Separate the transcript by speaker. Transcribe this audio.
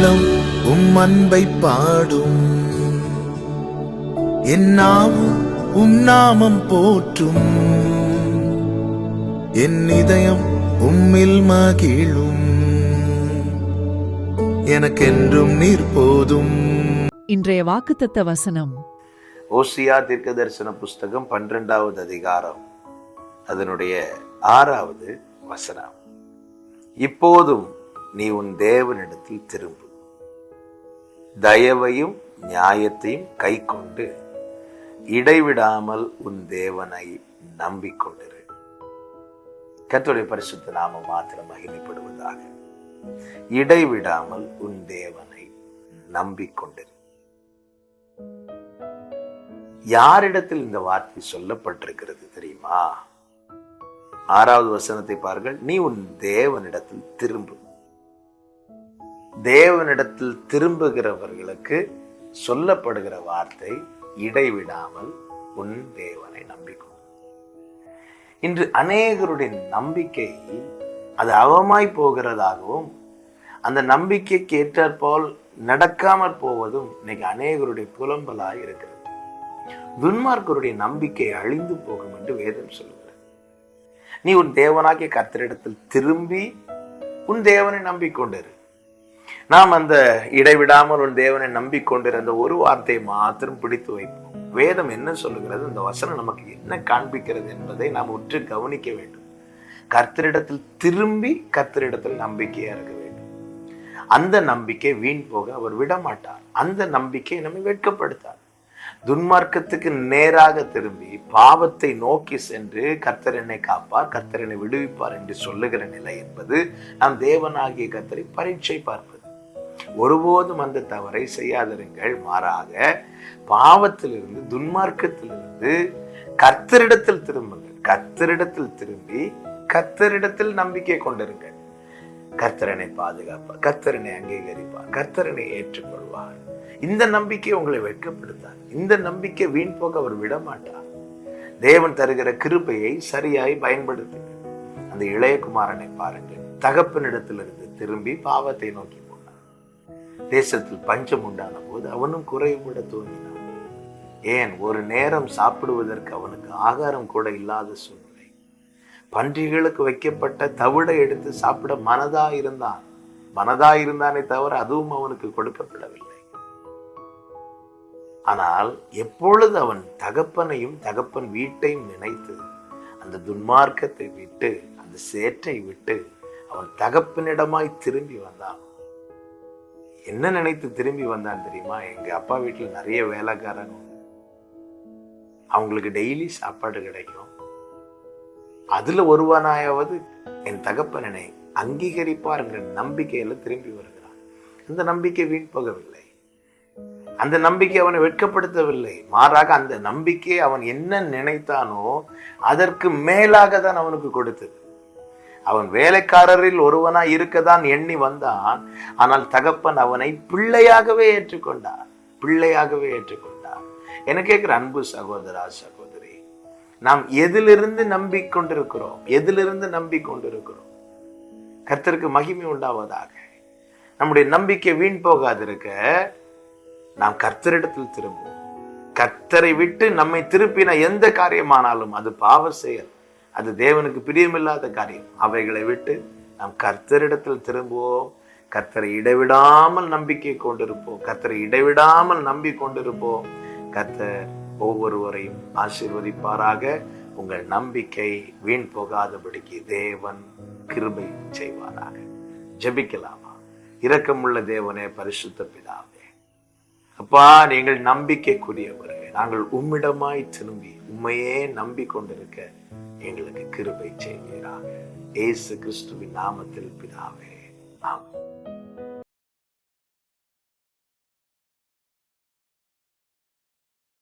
Speaker 1: உள்ளம் உம் அன்பை பாடும். என் நாவும் உம் நாமம் போற்றும். என் இதயம் உம்மில் மகிழும். எனக்கென்றும் நீர் போதும்.
Speaker 2: இன்றைய வாக்குத்தத்த வசனம்.
Speaker 3: ஓசியா தீர்க்க தரிசன புஸ்தகம் பன்னிரெண்டாவது அதிகாரம். அதனுடைய ஆறாவது வசனம். இப்போதும் நீ உன் தேவனிடத்தில் திரும்பு. தயவையும் நியாயத்தையும் கை கொண்டு இடைவிடாமல் உன் தேவனை நம்பிக்கொண்டிரு. கத்துடைய பரிசுத்த நாம மாத்திரம் மகிமைப்படுவதாக. இடைவிடாமல் உன் தேவனை நம்பிக்கொண்டிரு. யாரிடத்தில் இந்த வார்த்தை சொல்லப்பட்டிருக்கிறது தெரியுமா? ஆறாவது வசனத்தை பாருங்கள். நீ உன் தேவனிடத்தில் திரும்பு. தேவனிடத்தில் திரும்புகிறவர்களுக்கு சொல்லப்படுகிற வார்த்தை இடைவிடாமல் உன் தேவனை நம்பிக்கும். இன்று அநேகருடைய நம்பிக்கை அது அவமாய் போகிறதாகவும் அந்த நம்பிக்கைக்கு ஏற்றாற்போல் நடக்காமற் போவதும் இன்னைக்கு அநேகருடைய புலம்பலாய் இருக்கிறது. துன்மார்க்கருடைய நம்பிக்கை அழிந்து போகும் என்று வேதம் சொல்லுகிறது. நீ உன் தேவனாகிய கர்த்தரிடத்தில் திரும்பி உன் தேவனை நம்பிக்கொண்டிரு. நாம் அந்த இடைவிடாமல் உன் தேவனை நம்பிக்கொண்டிருந்த ஒரு வார்த்தையை மாத்திரம் பிடித்து வைப்போம். வேதம் என்ன சொல்லுகிறது? அந்த வசனம் நமக்கு என்ன காண்பிக்கிறது என்பதை நாம் உற்று கவனிக்க வேண்டும். கர்த்தரிடத்தில் திரும்பி கர்த்தரிடத்தில் நம்பிக்கையா இருக்க வேண்டும். அந்த நம்பிக்கை வீண் போக அவர் விடமாட்டார். அந்த நம்பிக்கை நம்மை வெட்கப்படுத்தார். துன்மார்க்கத்துக்கு நேராக திரும்பி பாவத்தை நோக்கி சென்று கர்த்தர் என்னை காப்பார் கர்த்தர் என்னை விடுவிப்பார் என்று சொல்லுகிற நிலை என்பது நாம் தேவனாகிய கர்த்தரை பரீட்சை பார்ப்பது. ஒருபோதும் அந்த தவறை செய்யாதிருங்கள் மாறாக பாவத்திலிருந்து துன்மார்க்கத்திலிருந்து கத்தரிடத்தில் திரும்புங்கள். கத்தரிடத்தில் திரும்பி கத்தரிடத்தில் நம்பிக்கை கொண்டிருங்கள். கர்த்தரனை பாதுகாப்பார். கர்த்தரனை அங்கீகரிப்பார். கர்த்தரனை ஏற்றுக்கொள்வார். இந்த நம்பிக்கை உங்களை வெட்கப்படுத்தார் இந்த நம்பிக்கை வீண் போக அவர் விட மாட்டார் தேவன் தருகிற கிருபையை சரியாய் பயன்படுத்துங்கள். அந்த இளையகுமாரனை பாருங்கள். தகப்பனிடத்திலிருந்து திரும்பி பாவத்தை நோக்கி தேசத்தில் பஞ்சம் உண்டான போது அவனும் குறைவுபட துவங்கினான் ஏன்? ஒரு நேரம் சாப்பிடுவதற்கு அவனுக்கு ஆகாரம் கூட இல்லாத சூழ்நிலை. பன்றிகளுக்கு வைக்கப்பட்ட தவிடை எடுத்து சாப்பிட மனதா இருந்தான். மனதா இருந்தானே தவிர அதுவும் அவனுக்கு கொடுக்கப்படவில்லை. ஆனால் எப்பொழுது அவன் தகப்பனையும் தகப்பன் வீட்டையும் நினைத்து அந்த துன்மார்க்கத்தை விட்டு அந்த சேற்றை விட்டு அவன் தகப்பனிடமாய் திரும்பி வந்தான். என்ன நினைத்து திரும்பி வந்தான் தெரியுமா? எங்கள் அப்பா வீட்டில் நிறைய வேலைக்காரங்க அவங்களுக்கு டெய்லி சாப்பாடு கிடைக்கும். அதில் ஒருவனாயாவது என் தகப்பனனை அங்கீகரிப்பார் நம்பிக்கையில் திரும்பி வருகிறான். அந்த நம்பிக்கை வீண் போகவில்லை. அந்த நம்பிக்கை அவனை வெட்கப்படுத்தவில்லை. மாறாக அந்த நம்பிக்கை அவன் என்ன நினைத்தானோ அதற்கு மேலாக தான் அவனுக்கு கொடுத்தது. அவன் வேலைக்காரரில் ஒருவனா இருக்கதான் எண்ணி வந்தான். ஆனால் தகப்பன் அவனை பிள்ளையாகவே ஏற்றுக்கொண்டார் பிள்ளையாகவே ஏற்றுக்கொண்டார் என கேட்கிற அன்பு சகோதரா சகோதரி? நாம் எதிலிருந்து நம்பிக்கொண்டிருக்கிறோம்? எதிலிருந்து நம்பிக்கொண்டிருக்கிறோம்? கர்த்தருக்கு மகிமை உண்டாவதாக. நம்முடைய நம்பிக்கை வீண் போகாதிருக்க நாம் கர்த்தரிடத்தில் திரும்புவோம். கர்த்தரை விட்டு நம்மை திருப்பின எந்த காரியமானாலும் அது பாவ செயல். அது தேவனுக்கு பிரியமில்லாத காரியம். அவைகளை விட்டு நாம் கர்த்தரிடத்தில் திரும்புவோம். கர்த்தரை இடைவிடாமல் நம்பிக்கை கொண்டிருப்போம். கர்த்தரை இடைவிடாமல் நம்பி கொண்டிருப்போம். கர்த்தர் ஒவ்வொருவரையும் ஆசீர்வதிப்பாராக. உங்கள் நம்பிக்கை வீண் போகாதபடிக்கு தேவன் கிருபை செய்வாராக. ஜெபிக்கலாமா? இரக்கமுள்ள தேவனே பரிசுத்த பிதாவே. அப்பா நீங்கள் நம்பிக்கைக்குரியவர்கள். நாங்கள் உம்மிடமாய் திரும்பி உண்மையே நம்பிக்கொண்டிருக்க எங்களுக்கு கிருபை செய்வீராக. ஏசு கிறிஸ்துவின் நாமத்தில் பிதாவே ஆமாம்